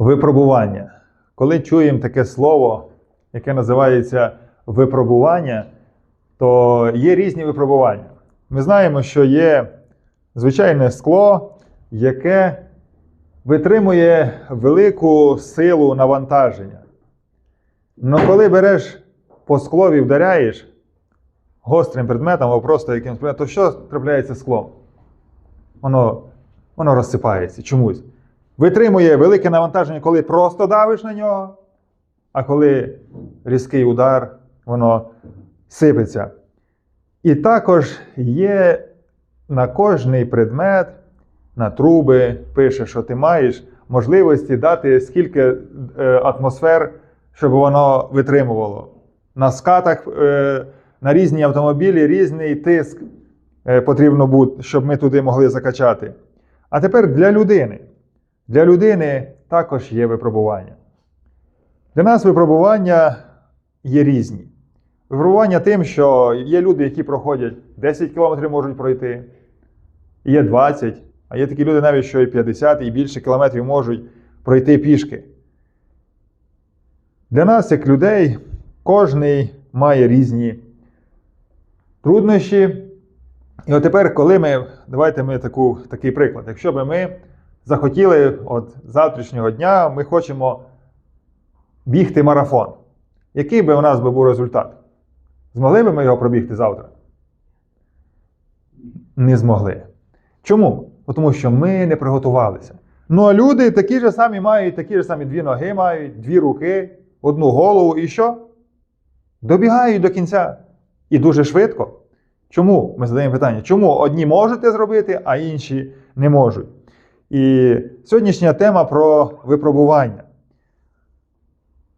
Випробування. Коли чуємо таке слово, яке називається випробування, то є різні випробування. Ми знаємо, що є звичайне скло, яке витримує велику силу навантаження. Але коли береш по склові вдаряєш гострим предметом або просто якимось предметом, то що трапляється склом? Воно, воно розсипається чомусь. Витримує велике навантаження, коли просто давиш на нього, а коли різкий удар, воно сипеться. І також є на кожний предмет, на труби, пише, що ти маєш можливості дати скільки е, атмосфер, щоб воно витримувало. На скатах, е, на різні автомобілі різний тиск е, потрібно бути, щоб ми туди могли закачати. А тепер для людини. Для людини також є випробування. Для нас випробування є різні. Випробування тим, що є люди, які проходять 10 кілометрів можуть пройти, є 20, а є такі люди, навіть що і 50 і більше кілометрів можуть пройти пішки. Для нас, як людей, кожний має різні труднощі. І от тепер, коли ми, давайте ми таку, такий приклад. Якщо би ми захотіли от завтрашнього дня, ми хочемо бігти марафон. Який би у нас би був результат? Змогли би ми його пробігти завтра? Не змогли. Чому? Тому що ми не приготувалися. Ну а люди такі ж самі мають, такі ж самі дві ноги мають, дві руки, одну голову і що? Добігають до кінця. І дуже швидко. Чому? Ми задаємо питання, чому одні можете зробити, а інші не можуть? І сьогоднішня тема про випробування.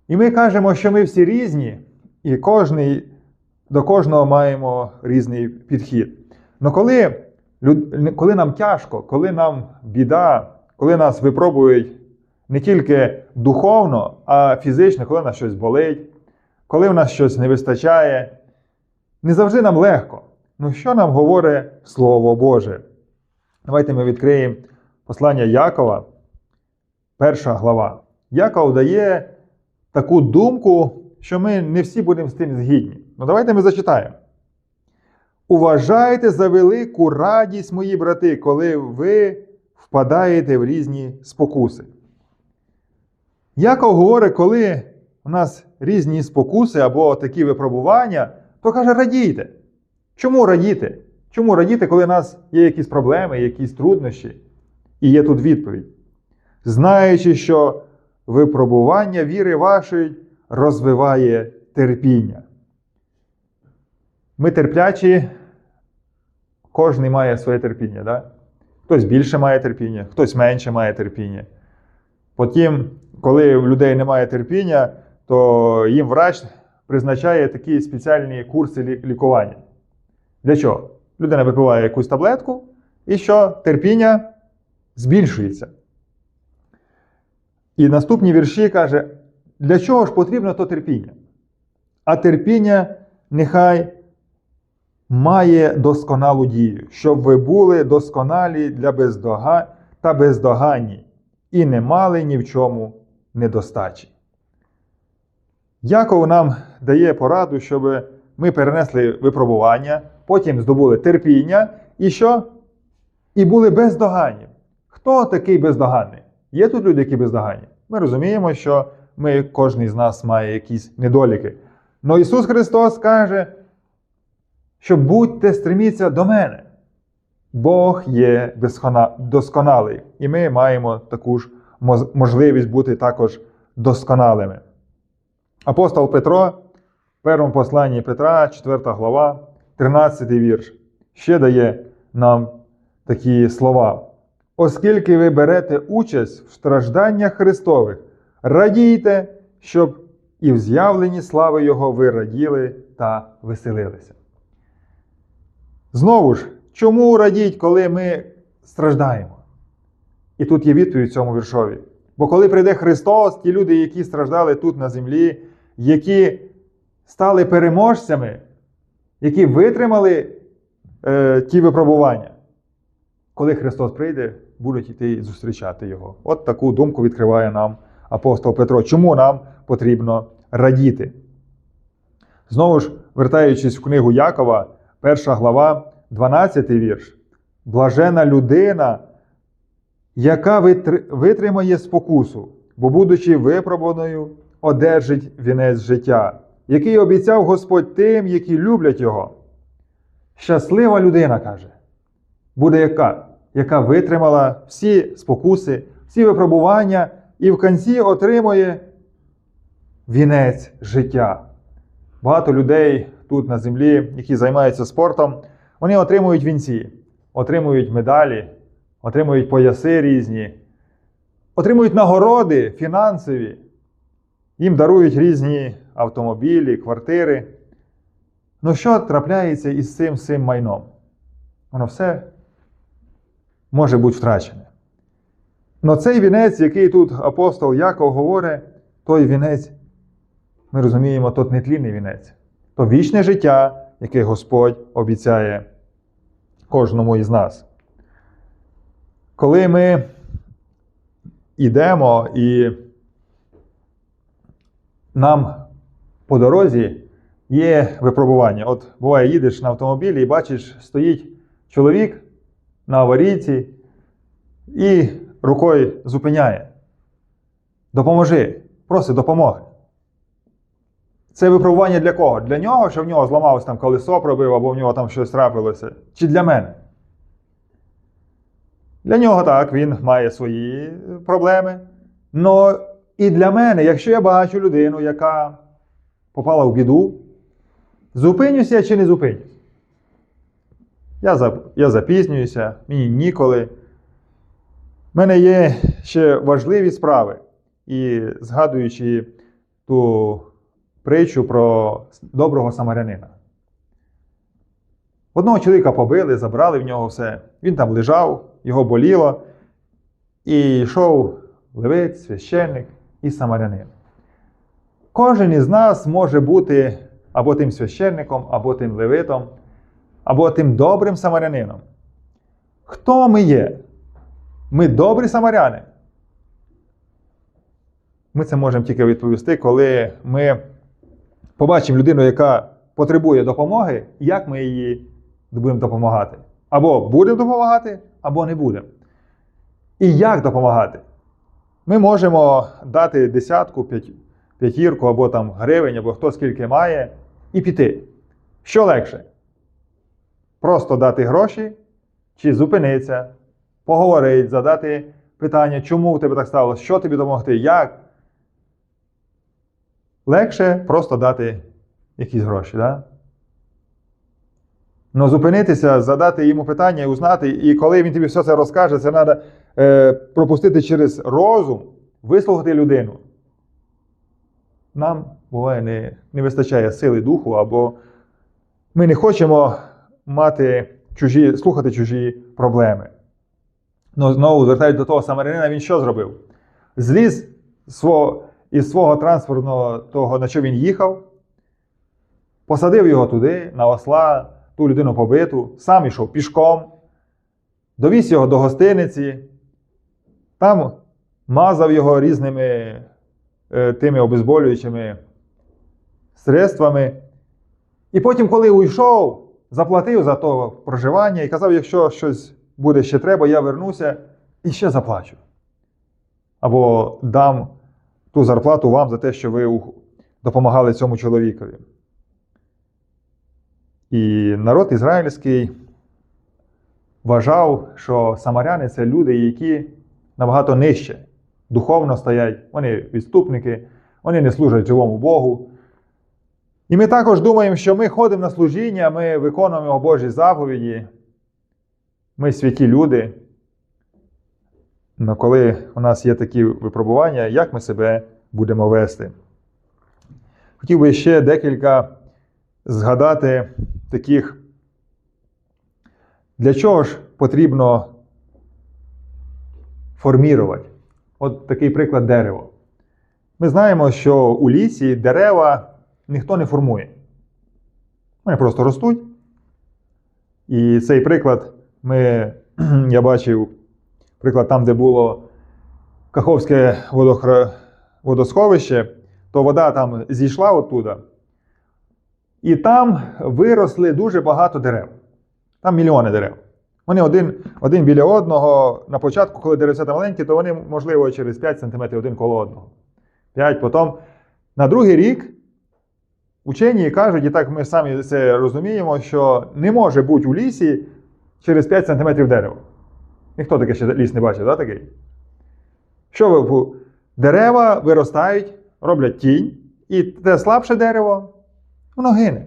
І ми кажемо, що ми всі різні, і кожний, до кожного маємо різний підхід. Але коли, коли нам тяжко, коли нам біда, коли нас випробують не тільки духовно, а фізично, коли нас щось болить, коли в нас щось не вистачає, не завжди нам легко. Ну що нам говорить Слово Боже? Давайте ми відкриємо послання Якова, перша глава. Яков дає таку думку, що ми не всі будемо з тим згідні. Ну давайте ми зачитаємо. Уважайте за велику радість, мої брати, коли ви впадаєте в різні спокуси. Яков говорить, коли у нас різні спокуси або такі випробування, то каже, радійте. Чому радіти? Чому радіти, коли у нас є якісь проблеми, якісь труднощі? І є тут відповідь. Знаючи, що випробування віри вашої розвиває терпіння. Ми терплячі, кожен має своє терпіння. Да? Хтось більше має терпіння, хтось менше має терпіння. Потім, коли в людей немає терпіння, то їм врач призначає такі спеціальні курси лікування. Для чого? Людина випиває якусь таблетку, і що терпіння збільшується. І наступні вірші каже, для чого ж потрібно то терпіння? А терпіння нехай має досконалу дію, щоб ви були досконалі для бездога... та бездоганні і не мали ні в чому недостачі. Яков нам дає пораду, щоб ми перенесли випробування, потім здобули терпіння і що? І були бездоганні. Хто такий бездоганний? Є тут люди, які бездоганні? Ми розуміємо, що ми, кожен з нас має якісь недоліки. Но Ісус Христос каже, що будьте стреміться до мене. Бог є досконалий, і ми маємо таку ж можливість бути також досконалими. Апостол Петро, в першому посланні Петра, 4 глава, 13 вірш, ще дає нам такі слова. Оскільки ви берете участь в стражданнях Христових, радійте, щоб і в з'явленні слави Його ви раділи та веселилися. Знову ж, чому радіть, коли ми страждаємо? І тут є відповідь цьому віршові. Бо коли прийде Христос, ті люди, які страждали тут на землі, які стали переможцями, які витримали е, ті випробування, коли Христос прийде, будуть йти і зустрічати Його. От таку думку відкриває нам апостол Петро. Чому нам потрібно радіти? Знову ж, вертаючись в книгу Якова, перша глава, 12 вірш. Блажена людина, яка витримає спокусу, бо, будучи випробуваною, одержить вінець життя, який обіцяв Господь тим, які люблять його. Щаслива людина каже, буде яка, яка витримала всі спокуси, всі випробування і в кінці отримує вінець життя. Багато людей тут на землі, які займаються спортом, вони отримують вінці, отримують медалі, отримують пояси різні, отримують нагороди фінансові. Їм дарують різні автомобілі, квартири. Ну що трапляється із цим цим майном? Воно все може бути втрачене. Но цей вінець, який тут апостол Яков говорить, той вінець, ми розуміємо, тот нетлінний вінець, то вічне життя, яке Господь обіцяє кожному із нас. Коли ми йдемо і нам по дорозі є випробування. От буває, їдеш на автомобілі і бачиш, стоїть чоловік на аварійці і рукою зупиняє. Допоможи, просить допомоги. Це випробування для кого? Для нього, що в нього зламалось там колесо пробив, або в нього там щось трапилося. Чи для мене? Для нього так, він має свої проблеми. Но і для мене, якщо я бачу людину, яка попала в біду, зупинюся чи не зупинюсь? Я, я запізнююся, мені ніколи. У мене є ще важливі справи. І згадуючи ту притчу про доброго самарянина. Одного чоловіка побили, забрали в нього все. Він там лежав, його боліло. І йшов левець, священник і самарянин. Кожен із нас може бути або тим священником, або тим левитом, або тим добрим самарянином. Хто ми є? Ми добрі самаряни. Ми це можемо тільки відповісти, коли ми побачимо людину, яка потребує допомоги, як ми їй будемо допомагати. Або будемо допомагати, або не будемо. І як допомагати? Ми можемо дати десятку, п'ятірку, або там гривень, або хто скільки має, і піти. Що легше? Просто дати гроші чи зупинитися, поговорити, задати питання, чому у тебе так сталося, що тобі допомогти, як. Легше просто дати якісь гроші. Да? Ну, зупинитися, задати йому питання і узнати, і коли він тобі все це розкаже, це треба е, пропустити через розум, вислухати людину. Нам буває не, не вистачає сили духу, або ми не хочемо мати чужі, слухати чужі проблеми. Ну, знову звертають до того самарянина, він що зробив? Зліз свого, із свого транспортного того, на що він їхав, посадив його туди, на осла, ту людину побиту, сам йшов пішком, довіз його до гостиниці, там мазав його різними е, тими обезболюючими средствами. І потім, коли уйшов, заплатив за то проживання і казав, якщо щось буде ще треба, я вернуся і ще заплачу. Або дам ту зарплату вам за те, що ви допомагали цьому чоловікові. І народ ізраїльський вважав, що самаряни це люди, які набагато нижче духовно стоять, вони відступники, вони не служать живому Богу. І ми також думаємо, що ми ходимо на служіння, ми виконуємо Божі заповіді, ми святі люди. Але коли у нас є такі випробування, як ми себе будемо вести? Хотів би ще декілька згадати таких, для чого ж потрібно формірувати. От такий приклад дерева. Ми знаємо, що у лісі дерева ніхто не формує. Вони просто ростуть. І цей приклад ми, я бачив приклад там, де було Каховське водохра... водосховище, то вода там зійшла оттуда. І там виросли дуже багато дерев. Там мільйони дерев. Вони один, один біля одного. На початку, коли деревцята маленькі, то вони, можливо, через 5 см один коло одного. 5, потім. На другий рік учені кажуть, і так ми самі це розуміємо, що не може бути у лісі через 5 см дерева. Ніхто таке ще ліс не бачив, да, такий? Що ви? Дерева виростають, роблять тінь, і те слабше дерево, воно гине.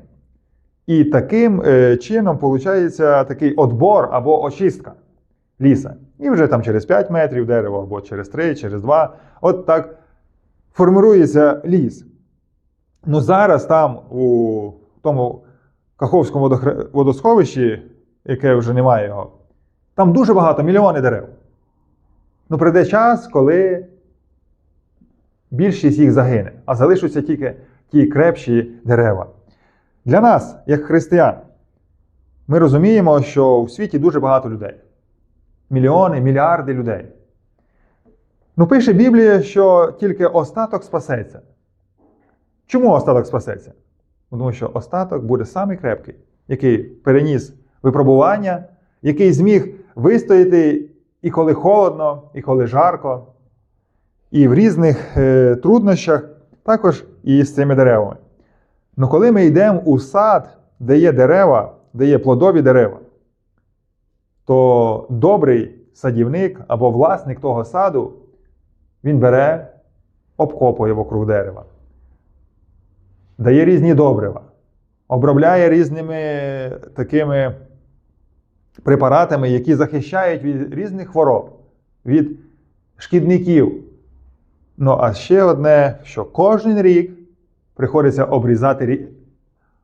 І таким е, чином виходить такий отбор або очистка ліса. І вже там через 5 метрів дерево, або через 3, через 2. От так формирується ліс. Ну зараз там, у тому Каховському водосховищі, яке вже немає його, там дуже багато, мільйони дерев. Ну, прийде час, коли більшість їх загине, а залишаться тільки ті крепші дерева. Для нас, як християн, ми розуміємо, що в світі дуже багато людей. Мільйони, мільярди людей. Ну, пише Біблія, що тільки остаток спасеться. Чому остаток спасеться? Ну, Тому що остаток буде самий крепкий, який переніс випробування, який зміг вистояти і коли холодно, і коли жарко, і в різних е, труднощах, також і з цими деревами. Ну коли ми йдемо у сад, де є дерева, де є плодові дерева, то добрий садівник або власник того саду, він бере, обкопує вокруг дерева, дає різні добрива, обробляє різними такими препаратами, які захищають від різних хвороб, від шкідників. Ну, а ще одне, що кожен рік приходиться обрізати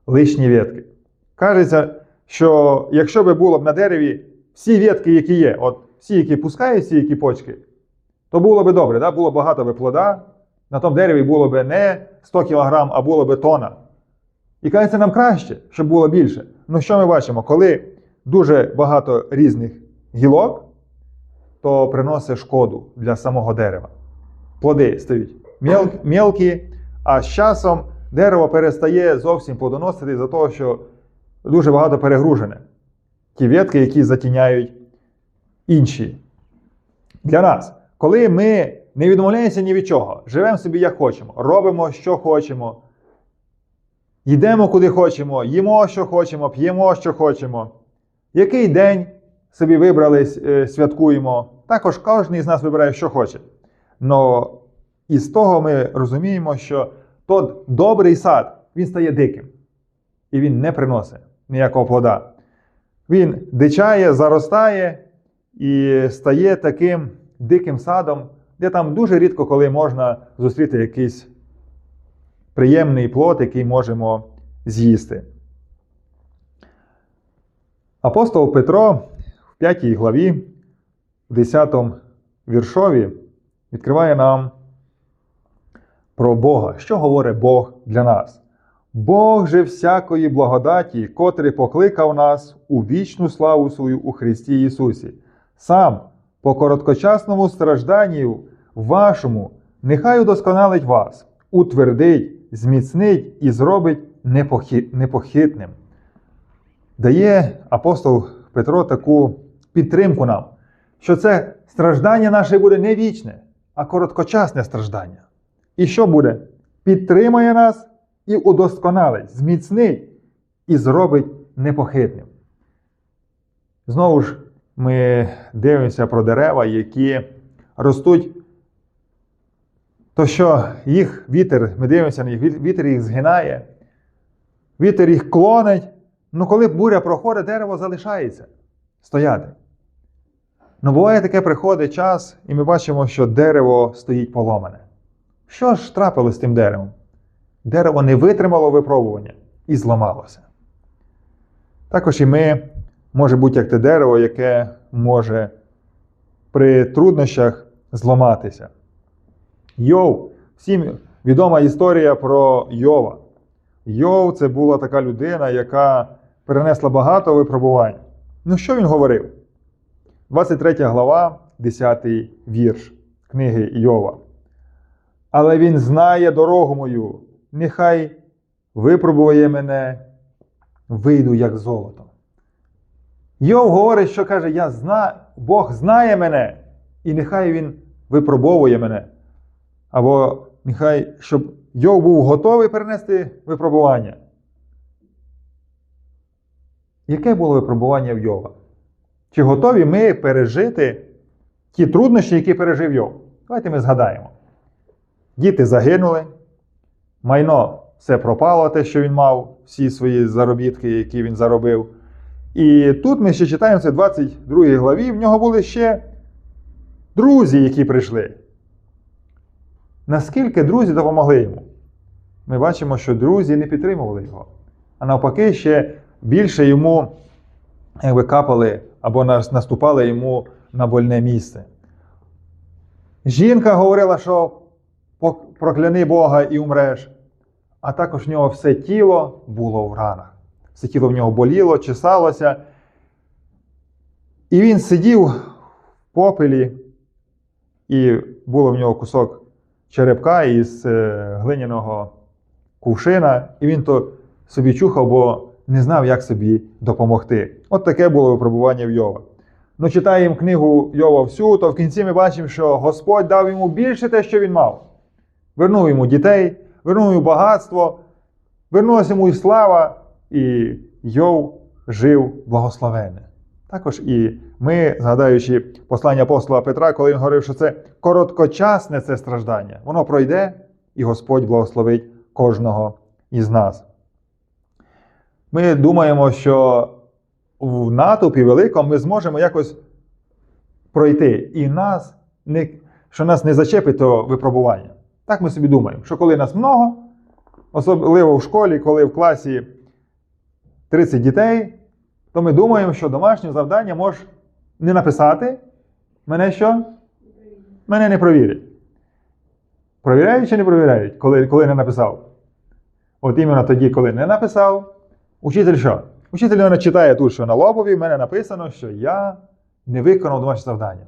лишні ветки. Кажеться, що якщо би було б на дереві всі ветки, які є, от всі, які пускають, всі, які почки, то було б добре, да? було багато би плода, на тому дереві було б не 100 кг, а було б тона. І кажеться, нам краще, щоб було більше. Ну що ми бачимо? Коли дуже багато різних гілок, то приносить шкоду для самого дерева. Плоди стають мел- мелкі, а з часом дерево перестає зовсім плодоносити за того, що дуже багато перегружене. Ті ветки, які затіняють інші. Для нас, коли ми не відмовляємося ні від чого, живемо собі як хочемо, робимо, що хочемо, йдемо куди хочемо, їмо, що хочемо, п'ємо, що хочемо. Який день собі вибрали, е, святкуємо. Також кожен із нас вибирає, що хоче. Но із того ми розуміємо, що тот добрий сад він стає диким. І він не приносить ніякого плода. Він дичає, заростає і стає таким диким садом, де там дуже рідко коли можна зустріти якийсь приємний плод, який можемо з'їсти. Апостол Петро в 5 главі, в 10 віршові, відкриває нам про Бога. Що говорить Бог для нас? Бог же всякої благодаті, котрий покликав нас у вічну славу свою у Христі Ісусі, сам по короткочасному стражданню вашому, нехай удосконалить вас, утвердить, зміцнить і зробить непохитним. Дає апостол Петро таку підтримку нам, що це страждання наше буде не вічне, а короткочасне страждання. І що буде? Підтримає нас і удосконалить, зміцнить і зробить непохитним. Знову ж ми дивимося про дерева, які ростуть. То що їх вітер, ми дивимося на їх, вітер їх згинає, вітер їх клонить. Ну, коли буря проходить, дерево залишається стояти. Ну, буває таке, приходить час, і ми бачимо, що дерево стоїть поломане. Що ж трапилось з тим деревом? Дерево не витримало випробування і зламалося. Також і ми може бути як те дерево, яке може при труднощах зламатися. Йов, всім відома історія про Йова. Йов це була така людина, яка перенесла багато випробувань. Ну, що він говорив? 23 глава, 10 вірш книги Йова. але він знає дорогу мою. Нехай випробує мене, вийду як золото. Йов говорить, що каже: Я зна... Бог знає мене, і нехай він випробовує мене. Або нехай, щоб Йов був готовий перенести випробування. Яке було випробування в Йова? Чи готові ми пережити ті труднощі, які пережив Йов? Давайте ми згадаємо. Діти загинули, майно все пропало, те, що він мав, всі свої заробітки, які він заробив. І тут ми ще читаємо це в 22 главі, в нього були ще друзі, які прийшли. Наскільки друзі допомогли йому? Ми бачимо, що друзі не підтримували його. А навпаки, ще більше йому якби, капали або нас- наступали йому на больне місце. Жінка говорила, що прокляни Бога і умреш. А також в нього все тіло було в ранах. Все тіло в нього боліло, чесалося. І він сидів в попелі, і було в нього кусок черепка із е, глиняного кувшина, і він то собі чухав, бо не знав, як собі допомогти. От таке було випробування в Йова. Ну, читаємо книгу Йова всю, то в кінці ми бачимо, що Господь дав йому більше те, що він мав. Вернув йому дітей, вернув йому багатство, вернулася йому і слава, і Йов жив благословенне. Також і ми, згадаючи послання апостола Петра, коли він говорив, що це короткочасне це страждання, воно пройде, і Господь благословить кожного із нас. Ми думаємо, що в натовпі великому ми зможемо якось пройти, і нас не, що нас не зачепить то випробування. Так ми собі думаємо, що коли нас много, особливо в школі, коли в класі 30 дітей, то ми думаємо, що домашнє завдання може не написати. Мене що? Мене не провірять. Провіряють чи не провіряють, коли, коли не написав? От іменно тоді, коли не написав, учитель що? Учитель мене читає тут, що на лобові в мене написано, що я не виконав домашнє завдання.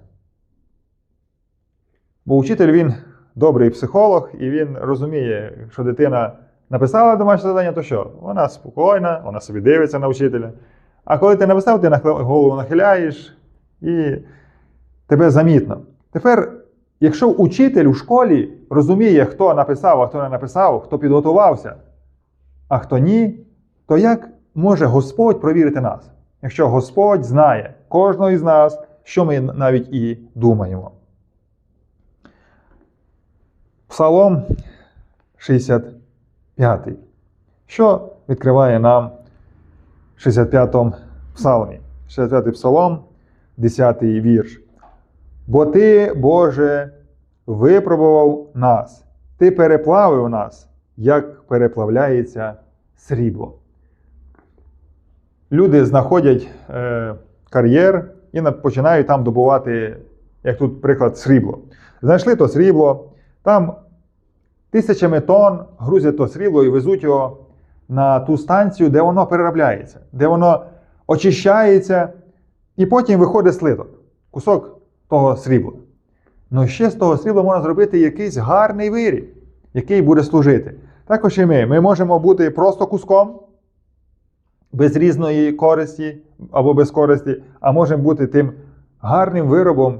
Бо учитель він добрий психолог, і він розуміє, якщо дитина написала домашнє завдання, то що? Вона спокійна, вона собі дивиться на учителя. А коли ти написав, ти голову нахиляєш і тебе замітно. Тепер, якщо учитель у школі розуміє, хто написав, а хто не написав, хто підготувався, а хто ні, то як може Господь провірити нас, якщо Господь знає кожного із нас, що ми навіть і думаємо? Псалом 65. Що відкриває нам в 65-му псалмі? 65-й псалом, 10-й вірш. Бо ти, Боже, випробував нас, ти переплавив нас, як переплавляється срібло. Люди знаходять е, кар'єр і починають там добувати, як тут приклад, срібло. Знайшли то срібло, там тисячами тонн грузять то срібло і везуть його на ту станцію, де воно переробляється, де воно очищається, і потім виходить слиток, кусок того срібла. Ну ще з того срібла можна зробити якийсь гарний виріб, який буде служити. Також і ми. Ми можемо бути просто куском без різної користі або без користі, а можемо бути тим гарним виробом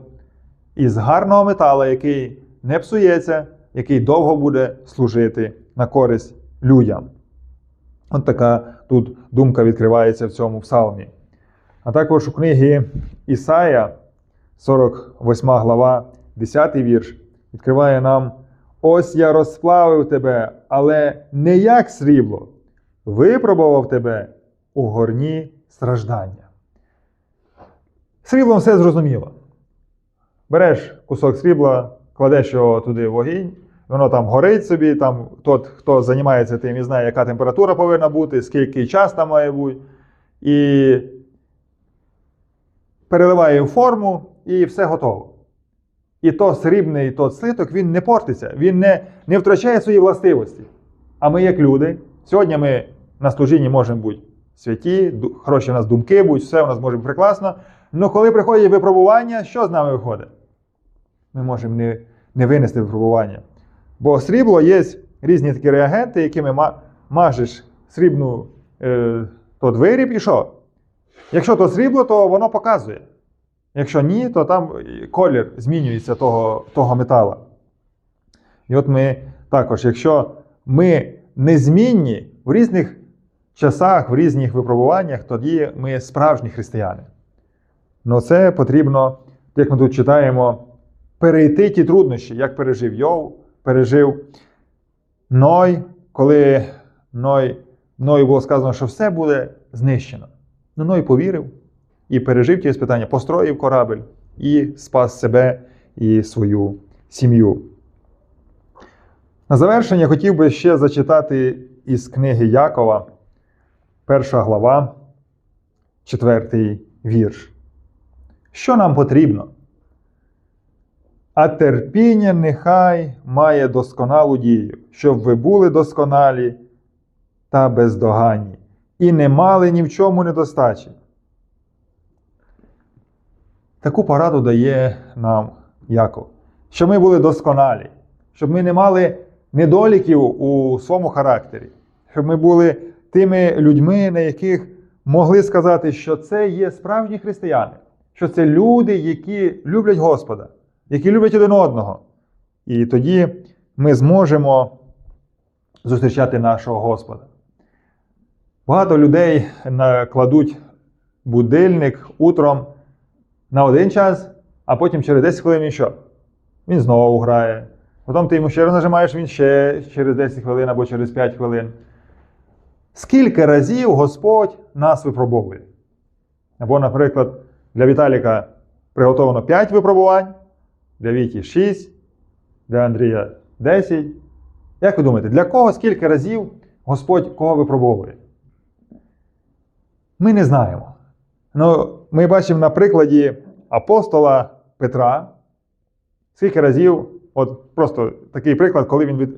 із гарного металу, який не псується, який довго буде служити на користь людям. От така тут думка відкривається в цьому псалмі. А також у книгі Ісая, 48 глава, 10 вірш, відкриває нам: Ось я розплавив тебе, але не як срібло, випробував тебе у горні страждання. Сріблом все зрозуміло. Береш кусок срібла, кладеш його туди в вогінь, воно там горить собі, там тот, хто займається тим і знає, яка температура повинна бути, скільки час там має бути. І переливає в форму, і все готово. І то срібний то слиток він не портиться, він не, не втрачає свої властивості. А ми, як люди, сьогодні ми на служінні можемо бути святі, хороші в нас думки будуть, все у нас може бути прекрасно. Але коли приходять випробування, що з нами виходить? Ми можемо не, не винести випробування. Бо срібло є різні такі реагенти, якими мажеш срібну е, тот виріб і що? Якщо то срібло, то воно показує. Якщо ні, то там колір змінюється того, того метала. І от ми також, якщо ми незмінні в різних часах, в різних випробуваннях, тоді ми справжні християни. Ну це потрібно, як ми тут читаємо, перейти ті труднощі, як пережив Йов, пережив Ной, коли Ной, Ною було сказано, що все буде знищено. Ну, Ной повірив і пережив ті спитання, построїв корабель і спас себе і свою сім'ю. На завершення хотів би ще зачитати із книги Якова, перша глава, четвертий вірш. Що нам потрібно? А терпіння нехай має досконалу дію, щоб ви були досконалі та бездоганні, і не мали ні в чому недостачі. Таку пораду дає нам Яков, щоб ми були досконалі, щоб ми не мали недоліків у своєму характері, щоб ми були тими людьми, на яких могли сказати, що це є справжні християни, що це люди, які люблять Господа, які люблять один одного. І тоді ми зможемо зустрічати нашого Господа. Багато людей накладуть будильник утром на один час, а потім через 10 хвилин він що? Він знову грає. Потім ти йому ще раз нажимаєш, він ще через 10 хвилин або через 5 хвилин. Скільки разів Господь нас випробовує? Або, наприклад, для Віталіка приготовлено 5 випробувань, для Віті 6, для Андрія 10. Як ви думаєте, для кого скільки разів Господь кого випробовує? Ми не знаємо. Ну, ми бачимо на прикладі апостола Петра, скільки разів, от просто такий приклад, коли він від,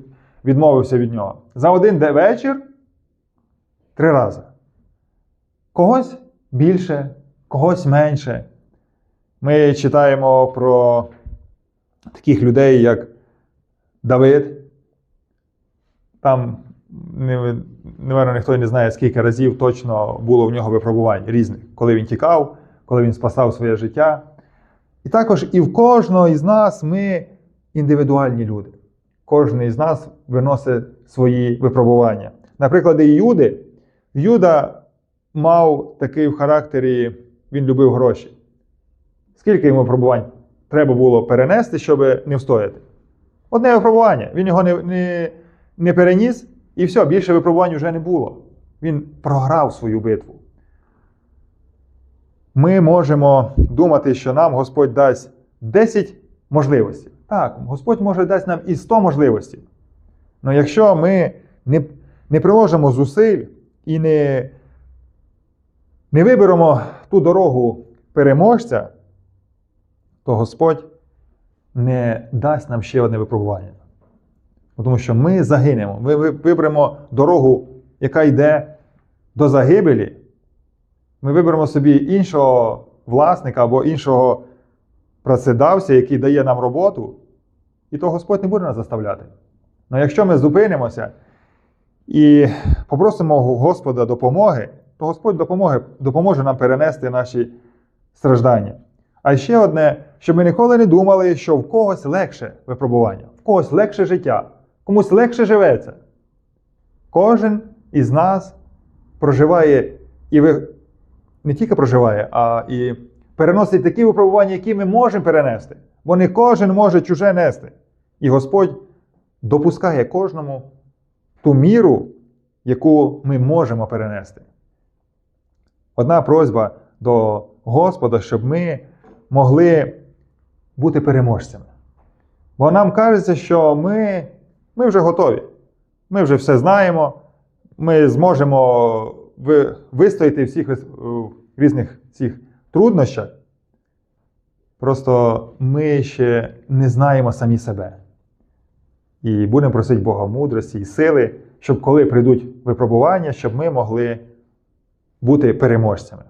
відмовився від нього. За один вечір три рази. Когось більше, когось менше. Ми читаємо про таких людей, як Давид. Там, не- напевно, ніхто не знає, скільки разів точно було в нього випробувань різних, коли він тікав, коли він спасав своє життя. І також і в кожного із нас ми індивідуальні люди. Кожен із нас виносить свої випробування. Наприклад, і Юди. Юда мав такий в характері, він любив гроші. Скільки йому випробувань треба було перенести, щоб не встояти? Одне випробування. Він його не, не, не переніс, і все, більше випробувань вже не було. Він програв свою битву. Ми можемо думати, що нам Господь дасть 10 можливостей. Так, Господь може дасть нам і 100 можливостей. Але якщо ми не, не приложимо зусиль і не, не виберемо ту дорогу переможця, то Господь не дасть нам ще одне випробування. Тому що ми загинемо. Ми виберемо дорогу, яка йде до загибелі. Ми виберемо собі іншого власника або іншого працедавця, який дає нам роботу, і то Господь не буде нас заставляти. Але якщо ми зупинимося і попросимо Господа допомоги, то Господь допомоги, допоможе нам перенести наші страждання. А ще одне, щоб ми ніколи не думали, що в когось легше випробування, в когось легше життя, комусь легше живеться. Кожен із нас проживає і ви не тільки проживає, а і переносить такі випробування, які ми можемо перенести. Бо не кожен може чуже нести. І Господь допускає кожному ту міру, яку ми можемо перенести. Одна просьба до Господа, щоб ми могли бути переможцями. Бо нам кажеться, що ми, ми вже готові. Ми вже все знаємо, ми зможемо вистояти в всіх в різних цих труднощах. Просто ми ще не знаємо самі себе. І будемо просити Бога мудрості і сили, щоб коли прийдуть випробування, щоб ми могли бути переможцями.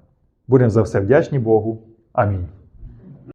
Будемо за все вдячні Богу. Амінь.